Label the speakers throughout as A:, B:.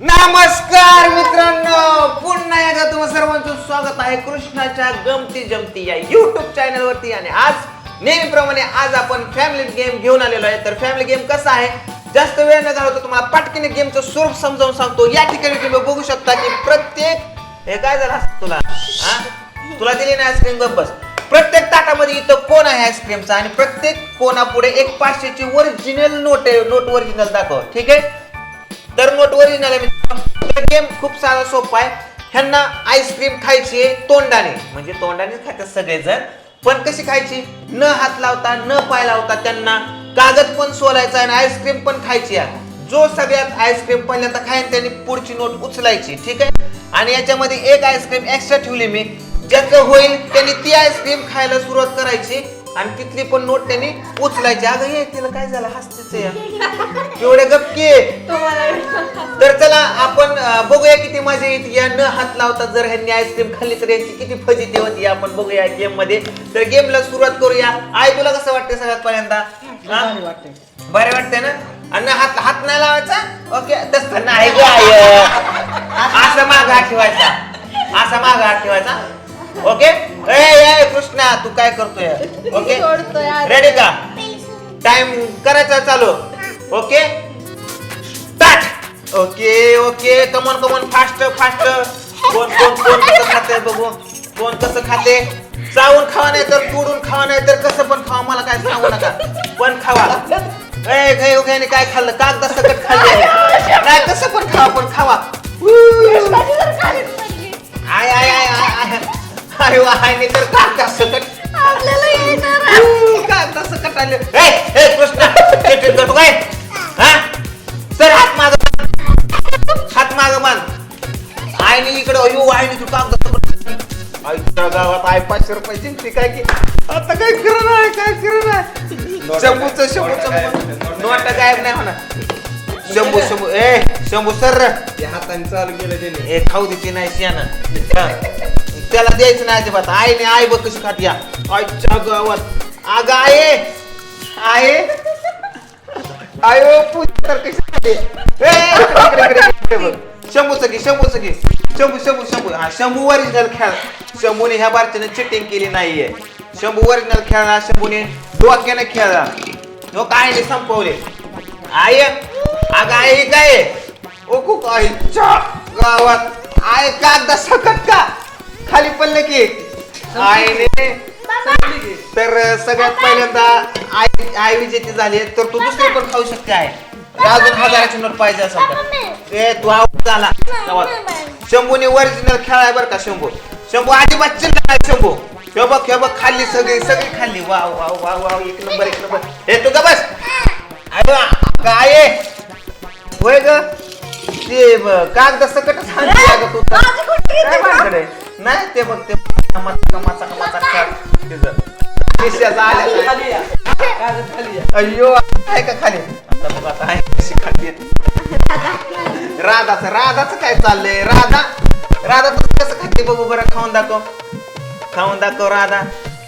A: नमस्कार मित्रांनो पुन्हा एकदा तुम्हा सर्वांचं स्वागत आहे कृष्णाच्या गमती जमती या युट्यूब चॅनल वरती. आणि आज नेहमीप्रमाणे आज आपण फॅमिली गेम घेऊन आलेलो आहे. तर फॅमिली गेम कसा आहे? जास्त वेळ न घालवतो तुम्हाला पटकीने गेमचं स्वरूप समजावून सांगतो. या ठिकाणी तुम्ही बघू शकता की प्रत्येक हे काय झालं तुला? हा? तुला दिली ना आईस्क्रीम गप बस प्रत्येक ताटामध्ये इथं कोण आहे आईस्क्रीमचा आणि प्रत्येक कोणापुढे एक पाचशेची ओरिजिनल नोट आहे नोट ओरिजिनल दाखव. ठीक आहे? तर नोट ओरिजिनल आहे गेम खूप सारा सोपा आहे. ह्यांना आईस्क्रीम खायची आहे तोंडाने. म्हणजे तोंडानेच खातात सगळेजण पण कशी खायची? न हात लावता न पाय लावता त्यांना कागद पण सोलायचा आणि आईस्क्रीम पण खायची आहे. जो सगळ्यात आईस्क्रीम पहिल्यांदा खायन त्यांनी पुढची नोट उचलायची ठीक आहे? आणि याच्यामध्ये एक आईस्क्रीम एक्स्ट्रा ठेवली मी. ज्याचं होईल त्यांनी ती आईस्क्रीम खायला सुरुवात करायची. आणि तिथली पण नोट त्यांनी उचलायची. अगं हे तिला काय झालं? हसतेच या. एवढे गपके तर चला आपण अं, बघूया किती मजा येते. या न हात लावता जर ह्यांनी आईस्क्रीम खाल्ली तर यांची किती फजिती होती आपण बघूया गेममध्ये. तर गेमला सुरुवात करूया. आई तुला कसं वाटतं सगळ्यात पहिल्यांदा? हा? बरे वाटते ना? आणि हात हात नाही लावायचा? ओके तसं नाही ग आय असं माग हात ठेवायचा असा माग हात ठेवायचा ओके? ए ए, कृष्णा तू काय करतोय? ओके?
B: सोडतोय आज.
A: रेडी का? टाइम करायचा चालू. Okay? Start okay okay. Come on come on fast fast कोण कोण कोण कसं खाते बघू? कोण कसं खाते चावून खावा नाही तर तोडून खावा नाही तर कसं पण खावा मला काय सांगू नका. पण खावा. ए घे घे काय खाल्लं? कागदा सकट खाल्ले. नाही कसं पण खावा पण खावा. अरे वा आय नाही तर कागदा सकट. कागदा सकट आले. ए ए कृष्णा चिडचिड करतो काय हा. सर हात माग हात माग मान आईने इकडे अयो आईने तू कागद आईच्या गावात आय पाचशे रुपये जिंकली काय की? आता काय खरं नाही काय खरं नाही. शंभूचं शंभूचं नोट गायब नाही होणार. शंभू शंभू ए शंभू सर.
C: ते हाताने चालू केलं त्याने.
A: ए खाऊ देते नाही शियानं त्याला द्यायचं नाही अजिबात. आईने आई बघ कशी खाती या आईच्या गावात. अगं आहे. आहे. आय पूजा तर कशी खाते ए, इकडे, इकडे, इकडे, बघ. शंभूचं घे शंभूचं घे. शंभू शंभू शंभू. हा शंभू ओरिजिनल खेळ. शंभूने ह्या बारच्याने चिटिंग केली नाहीये. शंभू ओरिजिनल खेळला शंभूने डोक्याने खेळला. हो काय नाही संपवले. आय अगं आई काय? ओ खूप आईच्या गावात. आय कागदा सकट का? खाली पडलं की. आईने तर सगळ्यात पहिल्यांदा आई आई विजेती झाली तर तू दुसरी पण खाऊ शकते आहे? अजून हजाराची नोट पाहिजे असेल तर. ए तू आऊट झाला. शंभूने ओरिजिनल खेळाय बरं का शंभू? शंभू अजिबात चिल्ला नाही शंभू. हे बघ हे बघ खाल्ली सगळी सगळी खाल्ली. वा वा वा वा एक नंबर एक नंबर. हे तू का बस. काय? होय ग? ते कागद सकट सांगते नाही ते बघ ते कमाचा कमाचा कमाचा आल्या. अय्यो आहे का खाली? आता बघ आता आहे कशी खाली राधाचं राधाचं काय चाललंय? राधा राधा तू कसं खाते? बघू बरं खाऊन दाखव. खाऊन दाखव राधा.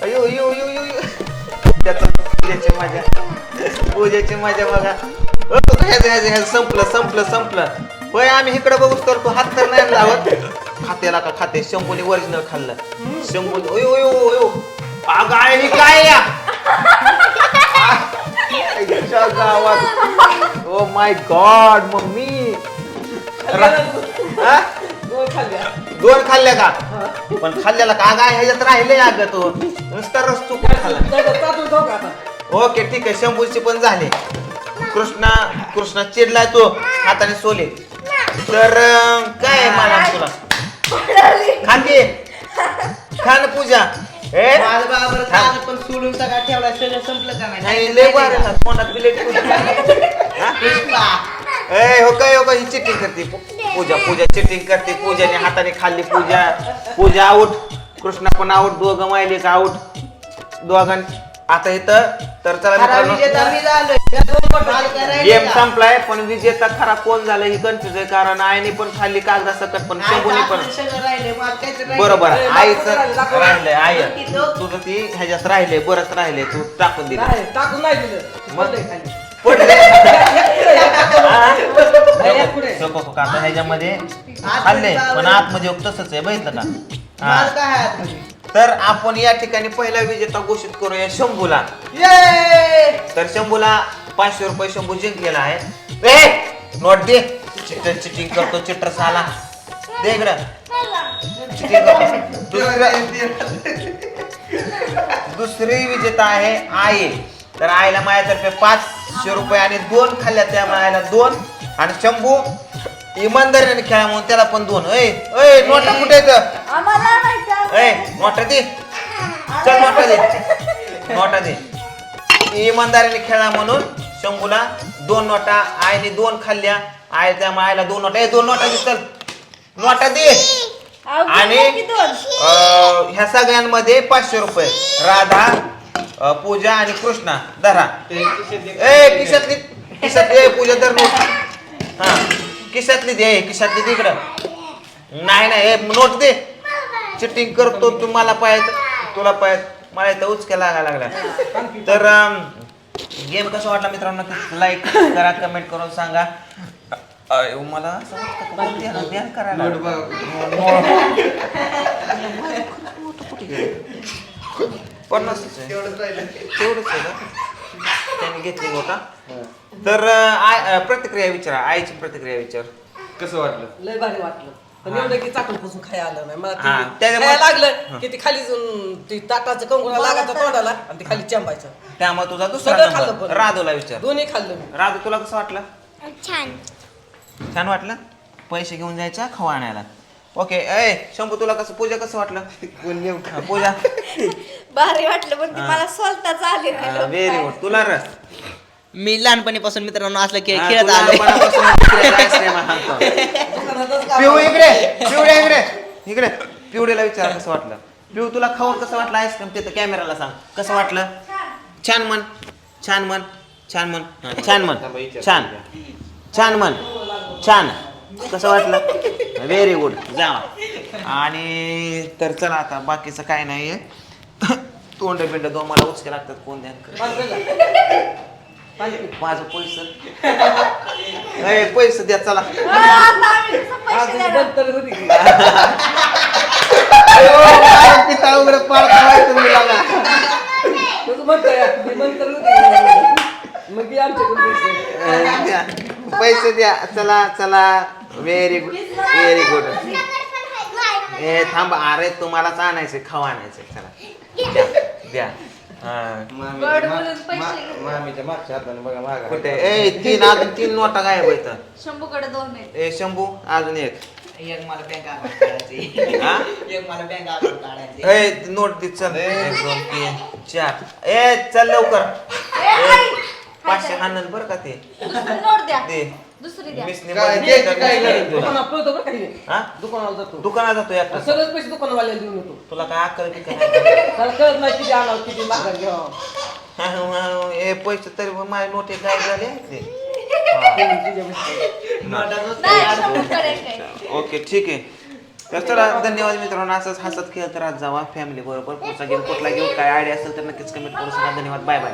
A: अयो यो यो यो त्याचं पूजेची मजा. पूजेची मजा बघा. संपलं संपलं संपलं. होय आम्ही इकडे बघू तर तू हात तर नाही लावत. खात्याला का खाते? शंभूने ओरिजिनल खाल्लं. शंभूने ओयो ओयो ओयो. अगं आहे हे काय या? Oh my god mummy. हा? दोन खाल्ल्या. का? पण खाल्ल्याला का? अगं ह्याच्यात राहिले अगं तो. नुसता रस चुकून खाल्ला. ओके ठीक आहे. शंभूची पण झाले. कृष्णा कृष्णा चिडलाय तो. हाताने सोले. तर अं, काय मला तुला? खाते खान पूजा. ए?
D: माझं पण सोडून सगळा ठेवला सगळं संपलं का
A: नाही? लय बार आहे ना, तोंडात बिलेट
D: पुष्पा.
A: ए हो काय हो काय ही चिटिंग करते. पूजा पूजा चिटिंग करते. पूजाने हाताने खाल्ली पूजा. पूजा आऊट कृष्णा पण आऊट दोघं मायले का आऊट दोघां आता इथं तर चला
D: खरा
A: मित्रांनो
D: विजेता मी झालोय या दोन बॉटल काय राहिले
A: गेम
D: का?
A: संपलाय पण विजेता खरा कोण झालं ही कन्फ्युज आहे कारण आईने पण खाल्ली कागदा सकट पण
D: आईचं
A: शंभूने पण
D: आपलं सगळं राहिलंय, माझं काहीतरी राहिलं.
A: बरोबर आईचं
D: दाखव
A: राहिलंय आई तुझं ती ह्याच्यात राहिले बरंच राहिले तू टाकून दिली
D: नाही, टाकून नाही दिलं
A: मग?
D: पडलंय खाली.
A: पडले?
D: भैया पुढे.
A: तो बघ काका ह्याच्यामध्ये
D: आतमध्ये
A: खाल्ले. पण आतमध्ये एक तसंच आहे बघितलं का
D: माल. काय आहे आतमध्ये?
A: तर आपण या ठिकाणी पहिला विजेता घोषित करूया शंभूला.
D: ये!
A: तर शंभूला पाचशे रुपये शंभू जिंकलेला आहे. ए नोट दे. चिटर चिटिंग करतो चिटर साला. दे इकडं. चिटिंग करतो. दुसरं दुसरी विजेता आहे आई. तर आईला माझ्यातर्फे पाचशे रुपये आणि दोन खाल्ल्या त्या आईला दोन. आणि शंभू इमानदारीने खेळा म्हणून त्याला पण दोन. ऐ ऐ नोटा कुठे
B: आम्हाला
A: ऐ नोटा दे चल नोटा दे नोटा दे इमानदारीने खेळा म्हणून शंभूला दोन नोटा आईने दोन खाल्ल्या आई त्यामुळे आईला दोन नोटा ए दोन नोटा दे चल नोटा दे आणि? अं, ह्या सगळ्यांमध्ये पाचशे रुपये राधा अं, पूजा आणि कृष्णा धरा ए किशातली किशातली ए, पूजा धर नोट हा किशातली दे किशातली दे इकडं नाही नाही हे नोट दे चिटिंग करतो तुम्हाला पाहिजे तुला पाहिजे मला इथं उचक्या लागायला लागला तर गेम कसा वाटला मित्रांनो? लाईक करा कमेंट करून सांगा. अय, मला असं वाटतं का कोणती आहे ना, ध्यान करायला
C: नोट
A: लागलं. पन्नासच आहे.
C: तेवढंच राहिलं
A: तेवढंच आहे का त्याने घेतली मोठा तर अं, आय- अं, प्रतिक्रिया विचारा. आईची प्रतिक्रिया विचार.
C: कसं वाटलं?
E: लय भारी वाटलं. पण. एवढं की चाकून खायला आलं नाही. मला
A: हा,
E: ते
A: त्याच्यामुळे-
E: खायला लागलं की ते खाली जाऊन ते ताटाचं कंगुरा लागायचं तोंडाला आणि ते खाली चंबायचं.
A: त्यामुळे तुझा दुसरा
E: सगळं खाल्लं
A: नंबर
E: पण.
A: राधूला विचार.
E: दोन्ही खाल्लं मी.
A: राधू तुला कसं वाटलं?
B: छान.
A: छान वाटलं? पैसे घेऊन जायचा खवा आणायला. ओके ए शंभू तुला कसं पूजा कसं वाटलं? हा, पूजा.
B: भारी वाटलं पण ते. मला सोलताच आले
A: व्हेरी गुड तुला रस.
D: मी लहानपणीपासून मित्रांनो असलं खेळ
A: हा,
D: खेळत
A: पिऊ इकडे पिवड्या इकडे इकडे. पिवड्याला विचार कसं वाटलं? पिऊ तुला खाऊन कसं वाटलं आईस्क्रीम ते कॅमेराला सांग. कसं वाटलं? छान मन छान मन छान मन छान मन छान. छान मन छान. कसं वाटलं? व्हेरी गुड जा. आणि तर चला आता बाकीचं काय नाहीये. तोंड बिंड दोन मला उचके लागतात कोण ध्यान
E: पी.
A: माझं पैसे ए, पैसे द्या चला
E: आज बंद तर होती की.
C: पितळ उघडे पाडता लागा
E: मी होती मग आमच्याकडून पैसे.
A: द्या. पैसे द्या चला चला व्हेरी गुड व्हेरी गुड ए थांबा अरे तुम्हालाच आणायचे खाऊ आणायचे चला द्या द्या हा.
B: गोड बोलून पैसे.
C: मा- मामीच्या मागच्या हाताने बघा मागा
A: कुठे? ए तीन अजून तीन नोटा गायब इथं
B: शंभूकडे दोन आहेत.
A: ए शंभू अजून एक.
D: एक मला बँक अकाउंट काढायची.
A: हा?
D: एक मला बँक अकाउंट काढायची.
A: ए नोट दे चल. एक दोन तीन चार. ए चल लवकर. ए, पाचशे हाणन बरं का ते?
B: नोट द्या.
A: दे.
B: दुसरी द्या.
A: मिसने
C: काय, काय.
E: दुकानात पळतो बरं काही
A: हा?
E: दुकानाला जातो.
A: दुकानात जातो एकटा
E: सगळंच पैसे दुकानवाल्याला देऊन येतो.
A: तुला काय अक्कल बिक्कल?
E: त्याला कळत नाही किती आणावं किती घ्यावं
A: ए पैसे तरी माझे नोटे काय झाले ते.
B: नाही आहे.
A: ओके ठीक आहे. तर चला धन्यवाद मित्रांनो. असंच हसत खेळत राहत जावा. फॅमिली बरोबर पुढचा गेम कुठला घेऊ काय आयडिया असेल तर नक्कीच कमेंट करू सांगा धन्यवाद. Bye bye